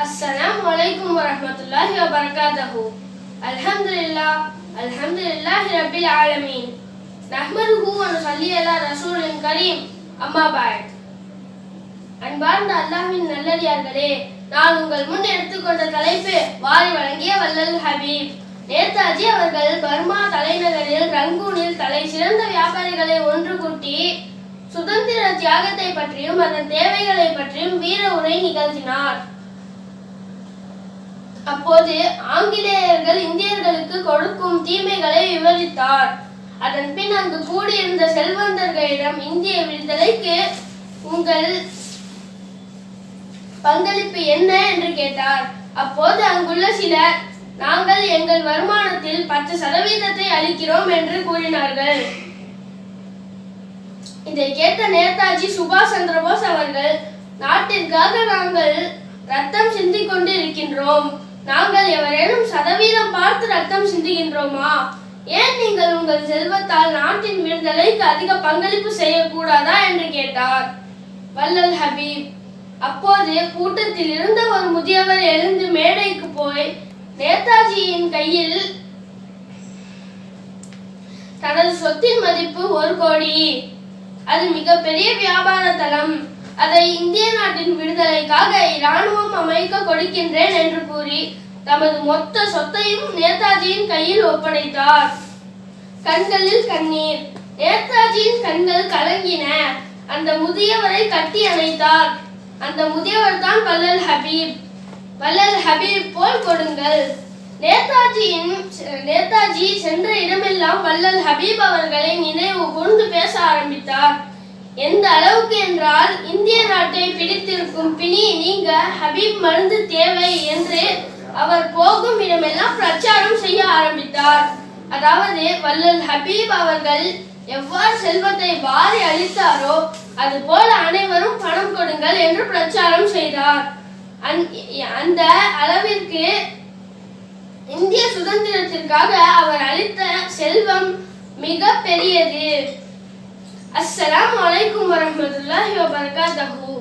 السلام عليكم ورحمة الله وبركاته الحمد لله الحمد لله رب العالمين نحمده ونصلي على رسول كريم أما بعد அன்பார்ந்த அல்லாஹ்வின் நல்லடியார்களே நான் உங்கள் முன் எடுத்துக்கொண்ட தலைப்பு வாரி வழங்கிய வள்ளல் ஹபீப் நேதாஜி அவர்கள் பர்மா தலைநகரில் ரங்கூனில் தலை சிறந்த வியாபாரிகளை ஒன்று கூட்டி சுதந்திர தியாகத்தை பற்றியும் அதன் தேவைகளை பற்றியும் வீர உரை நிகழ்த்தினார் அப்போது ஆங்கிலேயர்கள் இந்தியர்களுக்கு கொடுக்கும் தீமைகளை விவரித்தார். அதன் பின் அங்கு கூடியிருந்த செல்வந்தர்களிடம் இந்திய விடுதலைக்கு உங்கள் பங்களிப்பு என்ன என்று கேட்டார். அப்போது அங்குள்ள சிலர் நாங்கள் எங்கள் வருமானத்தில் பத்து சதவீதத்தை அளிக்கிறோம் என்று கூறினார்கள். இதை கேட்ட நேதாஜி சுபாஷ் சந்திரபோஸ் அவர்கள் நாட்டிற்காக நாங்கள் ரத்தம் சிந்திக் கொண்டு இருக்கின்றோம் நாங்கள் எவரேனும் சதவீதம் பார்த்து ரத்தம் சிந்துகின்றோமா? ஏன் நீங்கள் உங்கள் செல்வத்தால் நாட்டின் விடுதலைக்கு அதிக பங்களிப்பு செய்யக்கூடாதா? என்று கேட்டார். வல்லல் ஹபீப் அப்போது கூட்டத்தில் இருந்த ஒரு முதியவர் எழுந்து மேடைக்கு போய் நேதாஜியின் கையில் தனது சொத்தின் மதிப்பு ஒரு கோடி. அது மிகப்பெரிய வியாபார தளம். அதை இந்திய நாட்டின் விடுதலைக்காக இராணுவம் அமைக்க கொடுக்கின்றேன் என்று கூறி தமது மொத்த சொத்தையும் நேதாஜியின் கையில் ஒப்படைத்தார். கண்களில் கண்ணீர். நேதாஜியின் கண்கள் கலங்கின. அந்த முதியவரை கட்டி அணைத்தார். அந்த முதியவர் தான் பல்லல் ஹபீப். பல்லல் ஹபீப் போல் கொடுங்கள். நேதாஜியின் நேதாஜி சென்ற இடமெல்லாம் பல்லல் ஹபீப் அவர்களை நினைவு கூர்ந்து பேச ஆரம்பித்தார். எந்த அளவுக்கு என்றால் இந்திய நாட்டை பிடித்திருக்கும் பிணி நீங்க ஹபீப் மருந்து தேவை என்று அவர் போகும் இடமெல்லாம் பிரச்சாரம் செய்ய ஆரம்பித்தார். அதாவது வல்லல் ஹபீப் அவர்கள் எவ்வாறு செல்வத்தை வாரி அளித்தாரோ அதுபோல அனைவரும் பணம் கொடுங்கள் என்று பிரச்சாரம் செய்தார். அந்த அளவிற்கு இந்திய சுதந்திரத்திற்காக அவர் அளித்த செல்வம் மிக பெரியது. அஸ்ஸலாமு அலைக்கும் வரஹ்மத்துல்லாஹி வபரகாத்தஹு